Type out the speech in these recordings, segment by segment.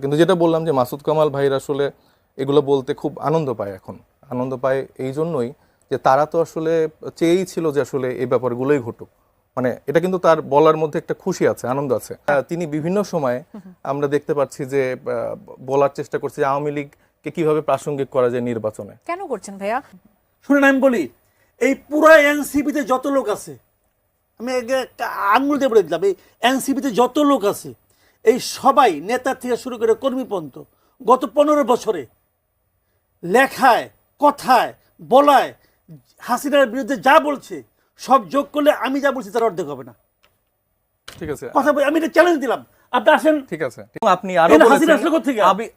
কিন্তু যেটা বললাম যে মাসুদ কামাল ভাইর আসলে এগুলো বলতে খুব আনন্দ পায় এখন। আনন্দ পায় এই জন্যই যে তারা তো আসলে চেয়েই ছিল যে আসলে এই ব্যাপারগুলোই ঘটুক। মানে এটা কিন্তু তার বলার মধ্যে একটা খুশি আছে আনন্দ আছে। তিনি বিভিন্ন সময়ে আমরা দেখতে পাচ্ছি যে বলার চেষ্টা করছে যে আওয়ামী লীগকে কীভাবে প্রাসঙ্গিক করা যায় নির্বাচনে। কেন করছেন ভাইয়া? শুনেন আমি বলি এই পুরো এনসিপিতে যত লোক আছে আমি আগে আঙুল দিয়ে বলে দিলাম এই এনসিপিতে যত লোক আছে এই সবাই নেতা থেকে শুরু করে কর্মী পর্যন্ত গত পনেরো বছরে লেখায় কথায় বলায় হাসিনার বিরুদ্ধে যা বলছে সব যোগ করলে আমি যা বলছি তার অর্ধেক হবে না। ঠিক আছে। কথা বলি আমি এটা চ্যালেঞ্জ দিলাম। আপনি আসেন। ঠিক আছে। আপনি আরও হাসিনা আসলে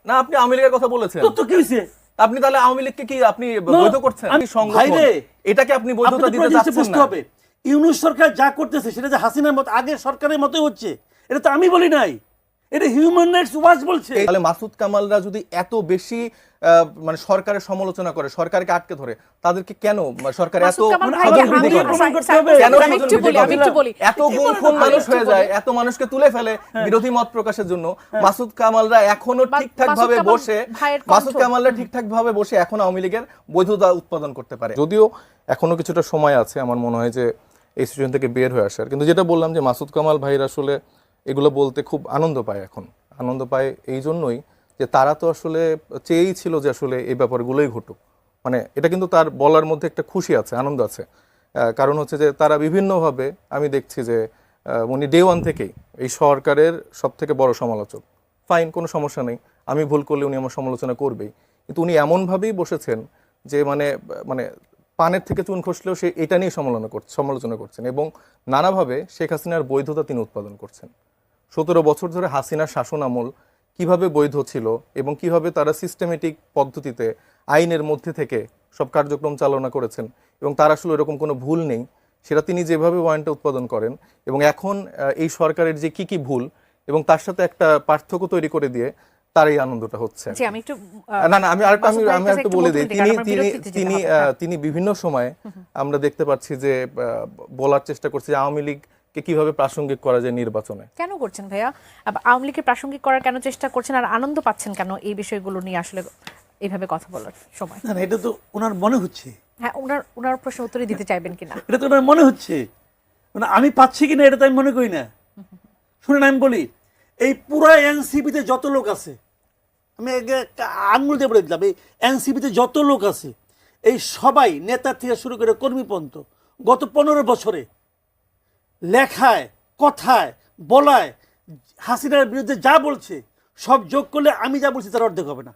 না আপনি আওয়ামী লীগের কথা বলেছেন। তো কি হয়েছে? আপনি তাহলে আওয়ামী লীগকে কি আপনি বৈধ করছেন? আমি- সংগঠন। এটাকে আপনি বৈধতা দিতে চাচ্ছেন না। হবে। ইউনুস সরকার যা করতেছে সেটা যে হাসিনার মতো আগের সরকারের মতোই হচ্ছে এটা তো আমি বলি নাই। এটা হিউম্যান রাইটস ওয়াচ বলছে। তাহলে মাসুদ কামালরা যদি এত বেশি আহ, মানে সরকারের সমালোচনা করে সরকারকে আটকে ধরে তাদেরকে কেন মানে সরকার এত মানে এত মানুষ হয়ে যায় এত মানুষকে তুলে ফেলে বিরোধী মত প্রকাশের জন্য। মাসুদ কামালরা এখনও ঠিকঠাক ভাবে বসে মাসুদ কামালরা ঠিকঠাক ভাবে বসে এখন আওয়ামী লীগের বৈধতা উৎপাদন করতে পারে। যদিও এখনও কিছুটা সময় আছে আমার মনে হয় যে এই সিচুয়েশন থেকে বের হয়ে আসার কিন্তু যেটা বললাম যে মাসুদ কামাল ভাইর আসলে এগুলো বলতে খুব আনন্দ পায় এখন। আনন্দ পায় এই জন্যই যে তারা তো আসলে চেয়েই ছিল যে আসলে এই ব্যাপারগুলোই ঘটুক। মানে এটা কিন্তু তার বলার মধ্যে একটা খুশি আছে, আনন্দ আছে। কারণ হচ্ছে যে তারা বিভিন্নভাবে আমি দেখছি যে উনি ডে ওয়ান থেকেই এই সরকারের সব থেকে বড় সমালোচক। ফাইন কোনো সমস্যা নেই। আমি ভুল করলে উনি আমার সমালোচনা করবেই। কিন্তু উনি এমনভাবেই বসেছেন যে মানে মানে পানের থেকে চুন খসলেও সে এটা নিয়ে সমালোচনা করছে সমালোচনা করছেন এবং নানাভাবে শেখ হাসিনার বৈধতা তিনি উৎপাদন করছেন। সতেরো বছর ধরে হাসিনার শাসন আমল কীভাবে বৈধ ছিল এবং কীভাবে তারা সিস্টেমেটিক পদ্ধতিতে আইনের মধ্যে থেকে সব কার্যক্রম চালনা করেছেন এবং তার আসলে এরকম কোনো ভুল নেই সেটা তিনি যেভাবে ওয়ারেন্টটা উৎপাদন করেন এবং এখন এই সরকারের যে কি কি ভুল এবং তার সাথে একটা পার্থক্য তৈরি করে দিয়ে তার এই আনন্দটা হচ্ছে। আমি একটু না না আমি আরেকটা আমি আমি একটু বলে দিই। তিনি তিনি তিনি তিনি বিভিন্ন সময়ে আমরা দেখতে পাচ্ছি যে বলার চেষ্টা করছে যে আওয়ামী লীগকে কীভাবে প্রাসঙ্গিক করা যায় নির্বাচনে? কেন করছেন ভাইয়া? আওয়ামী লীগের প্রাসঙ্গিক করার কেন চেষ্টা করছেন আর আনন্দ পাচ্ছেন কেন এই বিষয়গুলো নিয়ে আসলে এইভাবে কথা বলার সময়? না এটা তো ওনার মনে হচ্ছে। হ্যাঁ ওনার ওনার প্রশ্ন উত্তরই দিতে চাইবেন কিনা? এটা তো ওনার মনে হচ্ছে। মানে আমি পাচ্ছি কিনা এটা তো আমি মনে করি না। শুনেন আমি বলি এই পুরো এনসিপিতে যত লোক আছে আমি আঙুল দিয়ে বলে দিলাম এই এনসিপিতে যত লোক আছে এই সবাই নেতা থেকে শুরু করে কর্মী পর্যন্ত গত পনেরো বছরে লেখায় কথায় বলায় হাসিনার বিরুদ্ধে যা বলছে সব যোগ করলে আমি যা বলছি তার অর্ধেক হবে না।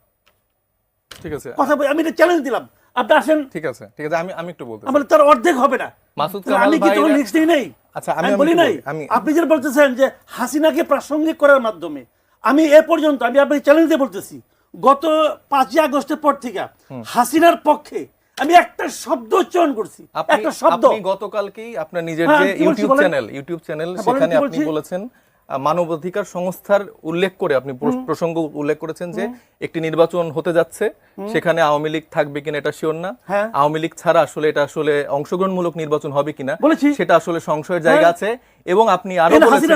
ঠিক আছে। কথা বলি আমি এটা চ্যালেঞ্জ দিলাম। আপনি আসেন। ঠিক আছে ঠিক আছে আমি আমি একটু বলতে। আমার তার অর্ধেক হবে না। মাসুদ কামাল আমি কি তখন ভাইরা- লিস্ট নেই? আচ্ছা, আমি- বলি নাই? আমি- আপনি যেটা বলতেছেন যে হাসিনাকে প্রাসঙ্গিক করার মাধ্যমে আমি এ পর্যন্ত আমি আপনাকে চ্যালেঞ্জ দিয়ে বলতেছি গত পাঁচই আগস্টের পর থেকে হাসিনার পক্ষে আমি একটা শব্দ উচ্চারণ করছি। একটা শব্দ। আপনি গতকালকেই আপনার নিজের হ্যাঁ, যে ইউটিউব চ্যানেল ইউটিউব চ্যানেল সেখানে আপনি বলেছেন মানবাধিকার সংস্থার উল্লেখ করে আপনি প্রসঙ্গ উল্লেখ করেছেন যে একটি নির্বাচন হতে যাচ্ছে সেখানে আওয়ামী লীগ থাকবে কিনা এটা শিওর না। হ্যাঁ। আওয়ামী লীগ ছাড়া আসলে এটা আসলে অংশগ্রহণমূলক নির্বাচন হবে কিনা বলেছি। সেটা আসলে সংশয়ের জায়গা হ্যাঁ। আছে। এবং আপনি আরও না, বলেছেন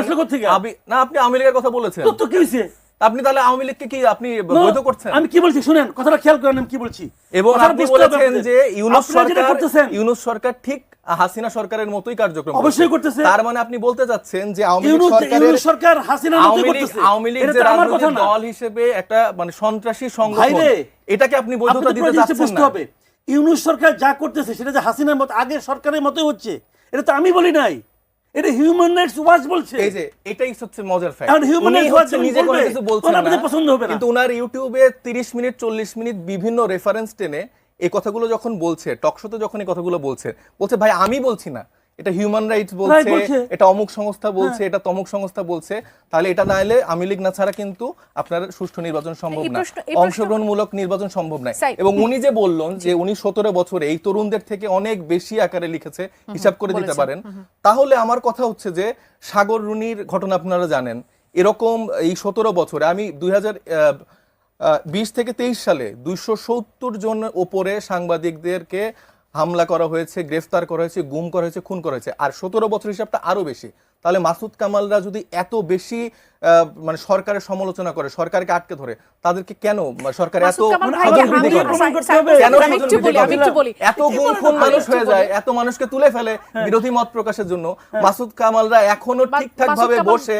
আপনি আওয়ামী লীগের কথা বলেছেন। তো কি আপনি তাহলে আওয়ামী লীগকে কি আপনি বৈধ করছেন? আমি কি বলছি? শুনেন কথাটা খেয়াল করেন আমি কি বলছি। এবং আপনি বলেছেন যে ইউনুস সরকার ইউনুস সরকার ঠিক হাসিনা সরকারের মতোই কার্যক্রম অবশ্যই করতেছে। তার মানে আপনি বলতে চাচ্ছেন যে আওয়ামী লীগ সরকারের সরকার হাসিনার মতোই করতেছে। আওয়ামী লীগ যে রাজনৈতিক দল হিসেবে একটা মানে সন্ত্রাসী সংগঠন এটাকে আপনি বৈধতা দিতে চাচ্ছেন বুঝতে না। হবে। ইউনুস সরকার যা করতেছে সেটা যে হাসিনার মত আগের সরকারের মতোই হচ্ছে এটা তো আমি বলি নাই। এটা হিউম্যান রাইটস ওয়াচ বলছে। এই যে এটাই হচ্ছে মজার ফ্যাক্ট এখন হিউম্যান রাইটস ওয়াচ নিজে কোনো কিছু বলছে না। আপনাদের পছন্দ হবে না। কিন্তু উনার ইউটিউবে 30 মিনিট 40 মিনিট বিভিন্ন রেফারেন্স টেনে এই কথাগুলো যখন বলছে টক শোতে যখন এই কথাগুলো বলছে বলছে ভাই আমি বলছি না। এটা হিউম্যান রাইটস বলছে। এটা অমুক সংস্থা বলছে এটা তমুক সংস্থা বলছে তাহলে এটা না এলে আমি লীগ না ছাড়া কিন্তু আপনার সুষ্ঠু নির্বাচন সম্ভব না। অংশগ্রহণমূলক নির্বাচন সম্ভব নয় এবং উনি যে বললেন যে উনি সতেরো বছরে এই তরুণদের থেকে অনেক বেশি আকারে লিখেছে হিসাব করে দিতে পারেন। তাহলে আমার কথা হচ্ছে যে সাগর রুনির ঘটনা আপনারা জানেন। এরকম এই সতেরো বছরে আমি দুই হাজার বিশ থেকে তেইশ সালে দুইশো সত্তর জন ওপরে সাংবাদিকদেরকে হামলা করা হয়েছে গ্রেফতার করা হয়েছে গুম করা হয়েছে খুন করা হয়েছে আর সতেরো বছর হিসাবটা আরও বেশি তাহলে মাসুদ কামালরা যদি এত বেশি মানে সরকারের সমালোচনা করে সরকারকে আটকে ধরে তাদেরকে কেন সরকার এত মানে ভাইকে স্বজন আমি বিধি করে। প্রমাণ করতে হবে। কেন আমি স্বজন একটু বিধি বলি, আমি করে? একটু বলি। এত গুম খুন মানুষ হয়ে যায় এত মানুষকে তুলে ফেলে বিরোধী মত প্রকাশের জন্য মাসুদ কামালরা এখনও ঠিকঠাক ভাবে বসে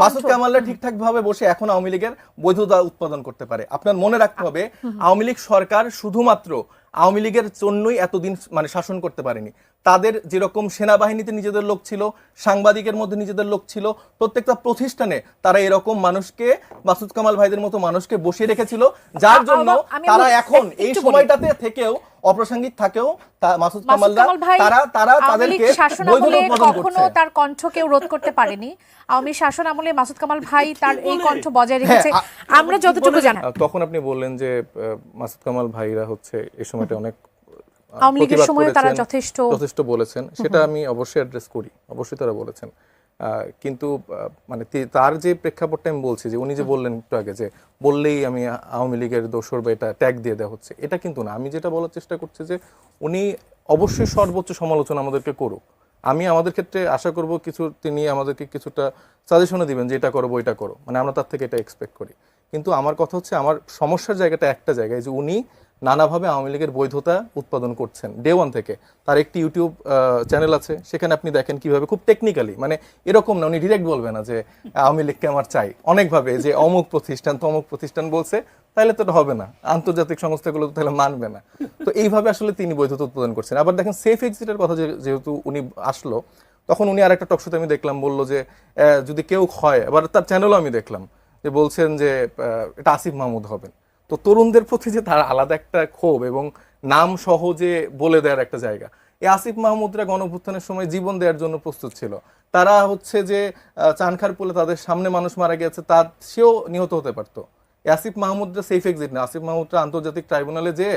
মাসুদ কামালরা ঠিকঠাক ভাবে বসে এখন আওয়ামী লীগের বৈধতা উৎপাদন করতে পারে আপনার মনে রাখতে হবে আওয়ামী লীগ সরকার শুধুমাত্র আওয়ামী লীগের জন্যই এতদিন মানে শাসন করতে পারেনি। তাদের যেরকম সেনাবাহিনীতে নিজেদের লোক ছিল সাংবাদিকের মধ্যে নিজেদের লোক ছিল প্রত্যেকটা প্রতিষ্ঠানে তারা এরকম মানুষকে মাসুদ কামাল ভাইদের মতো মানুষকে বসিয়ে রেখেছিল যার জন্য তারা এখন এই সময়টাতে থেকেও অপ্রাসঙ্গিক থাকেও মাসুদ কামালরা কামাল ভাই তারা তারা তাদেরকে কখনো তার কণ্ঠ কেউ রোধ করতে পারেনি। আওয়ামী শাসন আমলে মাসুদ কামাল ভাই তার এই কণ্ঠ বজায় রেখেছে। হ্যাঁ, আমরা যতটুকু জানি। তখন আপনি বললেন যে আহ, মাসুদ কামাল ভাইরা হচ্ছে এই সময়টা অনেক আওয়ামী লীগের সময়ও তারা যথেষ্ট- যথেষ্ট বলেছেন। সেটা আমি অবশ্যই অ্যাড্রেস করি অবশ্যই তারা বলেছেন। কিন্তু মানে তার যে প্রেক্ষাপটটা আমি বলছি যে উনি যে বললেন একটু আগে যে বললেই আমি আওয়ামী লীগের দোসর বা এটা ট্যাগ দিয়ে দেওয়া হচ্ছে এটা কিন্তু না। আমি যেটা বলার চেষ্টা করছি যে উনি অবশ্যই সর্বোচ্চ সমালোচনা আমাদেরকে করুক। আমি আমাদের ক্ষেত্রে আশা করব কিছু তিনি আমাদেরকে কিছুটা সাজেশনও দিবেন যে এটা করো ওইটা করো। মানে আমরা তার থেকে এটা এক্সপেক্ট করি। কিন্তু আমার কথা হচ্ছে আমার সমস্যার জায়গাটা একটা জায়গায় যে উনি নানাভাবে আওয়ামী লীগের বৈধতা উৎপাদন করছেন। ডে ওয়ান থেকে তার একটি ইউটিউব চ্যানেল আছে, সেখানে আপনি দেখেন কীভাবে খুব টেকনিক্যালি মানে এরকম না, উনি ডিরেক্ট বলবে না যে আওয়ামী লীগকে আমার চাই। অনেকভাবে যে অমুক প্রতিষ্ঠান, তমুক প্রতিষ্ঠান বলছে, তাহলে তো হবে না। আন্তর্জাতিক সংস্থাগুলো তাহলে মানবে না। তো এইভাবে আসলে তিনি বৈধতা উৎপাদন করছেন। আবার দেখেন সেফ এক্সিটের কথা যেহেতু উনি আসলো, তখন উনি আরেকটা টকশোতে আমি দেখলাম, বলল যে যদি কেউ হয়, আবার তার চ্যানেলও আমি দেখলাম, যে বলছেন যে এটা আসিফ মাহমুদ হবেন। তো তরুণদের প্রতি যে তার আলাদা একটা ক্ষোভ এবং নাম সহজে বলে দেওয়ার একটা জায়গা। এই আসিফ মাহমুদরা গণভুত্থানের সময় জীবন দেওয়ার জন্য প্রস্তুত ছিল। তারা হচ্ছে যে চানখার পোলে তাদের সামনে মানুষ মারা গেছে তা সেও নিহত হতে পারতো। আসিফ মাহমুদরা সেফ এক্সিট না। আসিফ মাহমুদরা আন্তর্জাতিক ট্রাইব্যুনালে যে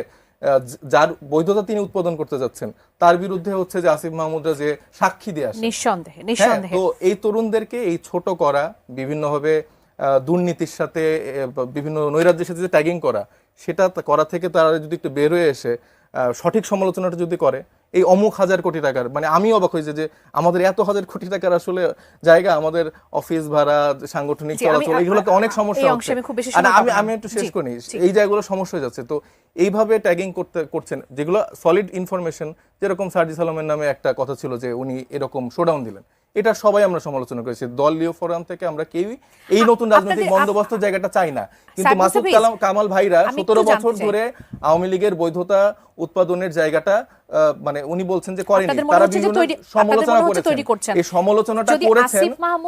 আহ, যার বৈধতা তিনি উৎপাদন করতে যাচ্ছেন তার বিরুদ্ধে হচ্ছে যে আসিফ মাহমুদরা যে সাক্ষী দিয়ে আসে নিঃসন্দেহে হ্যাঁ, নিঃসন্দেহে তো এই তরুণদেরকে এই ছোট করা বিভিন্নভাবে দুর্নীতির সাথে বিভিন্ন নৈরাজ্যের সাথে যে ট্যাগিং করা সেটা করা থেকে তারা যদি একটু বের হয়ে এসে সঠিক সমালোচনাটা যদি করে এই অমুক হাজার কোটি টাকার মানে আমি অবাক হয়েছে যে আমাদের এত হাজার কোটি টাকার আসলে জায়গা আমাদের অফিস ভাড়া সাংগঠনিক চলাচল এগুলোতে অনেক সমস্যা হচ্ছে। আমি আর আমি আমি একটু শেষ করি। এই জায়গাগুলো সমস্যা হয়ে যাচ্ছে। তো এইভাবে ট্যাগিং করতে করছেন যেগুলো সলিড ইনফরমেশন যেরকম সার্জিস আলমের নামে একটা কথা ছিল যে উনি এরকম শোডাউন দিলেন। এটা সবাই আমরা সমালোচনা করেছি। দলীয় ফোরাম থেকে আমরা কেউই এই নতুন রাজনৈতিক বন্দোবস্ত জায়গাটা চাই না। কিন্তু মাসুদ কালাম কামাল ভাইরা সতেরো বছর ধরে আওয়ামী লীগের বৈধতা উৎপাদনের জায়গাটা মানে উনি বলছেন যে করেনি। তারা বিভিন্ন সমালোচনা করেছেন। এই সমালোচনাটা করেছেন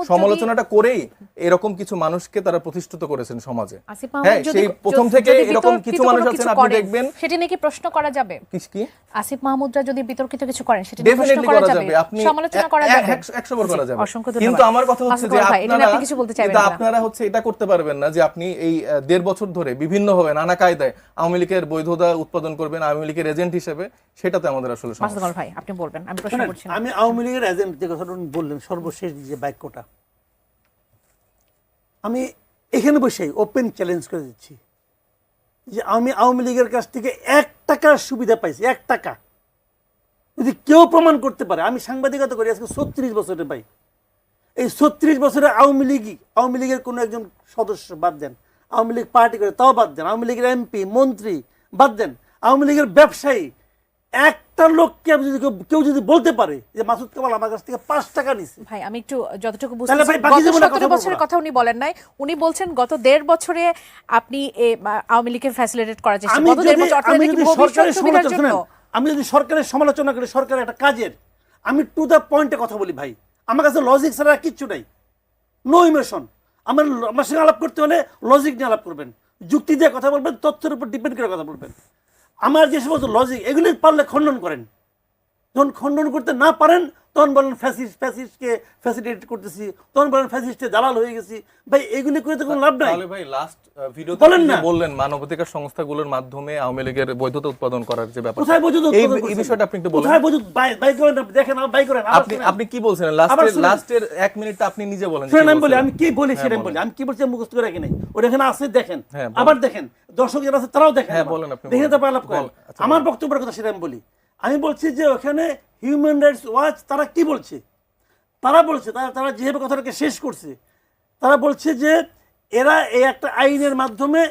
সমালোচনাটা করেই এরকম কিছু মানুষকে তারা প্রতিষ্ঠিত করেছেন সমাজে। হ্যাঁ সেই প্রথম থেকে এরকম কিছু মানুষ আছেন আপনি দেখবেন সেটি নিয়ে কি প্রশ্ন করা যাবে? কি কি? আসিফ মাহমুদরা যদি বিতর্কিত কিছু করেন সেটা নিয়ে প্রশ্ন করা যাবে। আপনি সমালোচনা করা যাবে। একশো- একশো বার করা যাবে। কিন্তু আমার কথা হচ্ছে যে আপনারা আপনি কিছু বলতে চাইবেন কিনা? আপনারা হচ্ছে এটা করতে পারবেন না যে আপনি এই দেড় বছর ধরে বিভিন্ন ভাবে নানা কায়দায় আওয়ামী লীগের বৈধতা উৎপাদন করবেন আওয়ামী লীগের এজেন্ট হিসেবে সেটাতে আমাদের আসলে সমস্যা। ভাই আপনি বলবেন আমি প্রশ্ন করছি আমি আওয়ামী লীগের এজেন্ট যে কথাটা বললেন সর্বশেষ যে বাক্যটা আমি এখানে বসেই ওপেন চ্যালেঞ্জ করে দিচ্ছি যে আমি আওয়ামী লীগের কাছ থেকে এক টাকার সুবিধা পাইছি এক টাকা। যদি কেউ প্রমাণ করতে পারে আমি সাংবাদিকতা করি আজকে ছত্রিশ বছরের ভাই। এই ছত্রিশ বছরে আওয়ামী লীগই আওয়ামী লীগের কোনো একজন সদস্য বাদ দেন আওয়ামী লীগ পার্টি করে তাও বাদ দেন। আওয়ামী লীগের এমপি মন্ত্রী বাদ দেন। আওয়ামী লীগের ব্যবসায়ী একটা লোককে আমি যদি কেউ- যদি বলতে পারে যে মাসুদ কামাল আমার কাছ থেকে পাঁচ টাকা নিছে ভাই আমি একটু যতটুকু তাহলে বুঝতে ভাই বাকি গত জীবনে কথা বছরের কথা উনি বলেন নাই। উনি বলছেন গত দেড় বছরে আপনি আওয়ামী লীগকে ফ্যাসিলিটেট করার চেষ্টা আমি গত দেড় যদি বছর আমি যদি সরকারের সমালোচনা আমি যদি সরকারের সমালোচনা করি সরকারের একটা কাজের। আমি টু দ্য পয়েন্টে কথা বলি ভাই। আমার কাছে লজিক ছাড়া কিচ্ছু নাই। নো ইমোশন আমার আমার সঙ্গে আলাপ করতে হলে লজিক নিয়ে আলাপ করবেন। যুক্তি দিয়ে কথা বলবেন তথ্যের উপর ডিপেন্ড করে কথা বলবেন। আমার যে সমস্ত লজিক এগুলি পারলে খণ্ডন করেন। যখন খণ্ডন করতে না পারেন তখন বলেন ফ্যাসিস্ট ফ্যাসিস্টকে ফ্যাসিলিটেট করতেছি তখন বলেন ফ্যাসিস্টে দালাল হয়ে গেছি। ভাই এগুলি করে তো কোনো লাভ নাই। ভাই লাস্ট ভিডিওতে বলেন না। বললেন মানবাধিকার সংস্থাগুলোর মাধ্যমে আওয়ামী লীগের বৈধতা উৎপাদন করার যে ব্যাপার কোথায় বৈদ্যুত এই উৎপাদন এই বিষয়টা আপনি একটু বলেন। কোথায় বাই করেন দেখেন বাই করেন আপনি আপনি কি লাস্টের লাস্টের এক মিনিটটা আপনি নিজে বলেন শুনেন আমি বলি আমি কি বলি হ্যাঁ, সেটা বলি আমি কি বলছি মুখস্থ করে রাখি নাই। ওটা এখানে আছে দেখেন। হ্যাঁ, আবার দেখেন দর্শক যারা আছে তারাও দেখেন হ্যাঁ, বলেন আপনি দেখে করেন। আচ্ছা, আমার। বক্তব্যের কথা সেটা আমি বলি। আমি বলছি যে ওখানে হিউম্যান রাইটস ওয়াচ তারা কি বলছে? তারা বলছে, তারা তারা যেভাবে কথাটাকে শেষ করছে, তারা বলছে যে এরা এই একটা আইনের মাধ্যমে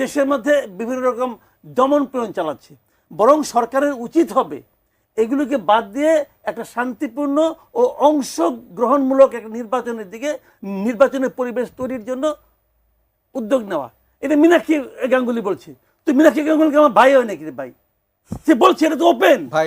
দেশের মধ্যে বিভিন্ন রকম দমন পীড়ন চালাচ্ছে। বরং সরকারের উচিত হবে এগুলোকে বাদ দিয়ে একটা শান্তিপূর্ণ ও অংশগ্রহণমূলক একটা নির্বাচনের দিকে, নির্বাচনের পরিবেশ তৈরির জন্য উদ্যোগ নেওয়া। এটা মীনাক্ষী গাঙ্গুলি বলছে। তো মীনাক্ষী গাঙ্গুলিকে আমার ভাই হয় নাকি ভাই? সে বলছে এটা তো ওপেন ভাই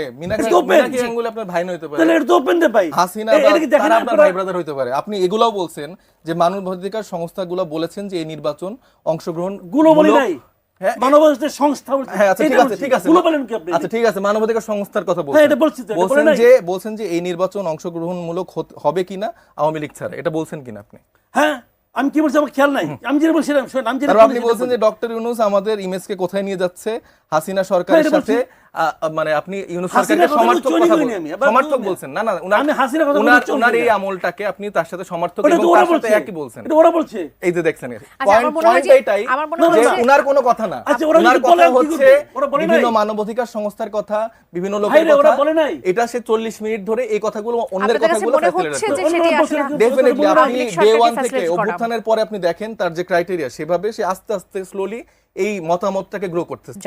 আপনার ভাই নইতে পারে। তাহলে এটা তো ওপেন রে ভাই। হাসিনা তারা আপনার ভাই ব্রাদার হইতে পারে। আপনি এগুলাও বলছেন যে মানবাধিকার সংস্থাগুলো বলেছেন যে এই নির্বাচন অংশগ্রহণগুলো বলি নাই। হ্যাঁ, মানবাধিকার সংস্থা হ্যাঁ আচ্ছা ঠিক আছে ঠিক আছে। বলেন কি আপনি? আচ্ছা ঠিক আছে মানবাধিকার সংস্থার কথা হ্যাঁ, বলছেন। এটা বলছি তো, বলছেন যে বলছেন যে এই নির্বাচন অংশগ্রহণমূলক হবে কিনা আওয়ামী লীগ ছাড়া। এটা বলছেন কিনা আপনি? হ্যাঁ আমি কি বলছি আমার খেয়াল নাই? আমি যেটা বলছিলাম শোনেন আমি যেটা আপনি বলছেন যে ডক্টর ইউনুস আমাদের ইমেজকে কোথায় নিয়ে যাচ্ছে? হাসিনা সরকারের হ্যাঁ, সাথে আ, আ, মানে আপনি ইউনুস সরকারকে সমর্থক কথা করিনি বল- আমি, আবার সমর্থক বলছেন। না না উনার আমি হাসিনার কথা উনার উনার এই আমলটাকে আপনি তার সাথে সমর্থক এবং তার সাথে একই বলছেন। এটা ওরা বলছে। এই যে দেখছেন পয়েন্ট যে- পয়েন্ট এটাই যে উনার কোনো কথা না। আচ্ছা, উনার কথা হচ্ছে বিভিন্ন? মানবাধিকার সংস্থার কথা বিভিন্ন লোকের ওরা কথা। বলে এটা সে 40 মিনিট ধরে এই কথাগুলো অন্যের কথাগুলো ডেফিনেটলি আপনি ডে ওয়ান থেকে অভ্যুত্থানের পরে আপনি দেখেন তার যে ক্রাইটেরিয়া সেভাবে সে আস্তে আস্তে স্লোলি এই মতামতটাকে গ্রো করতেছে।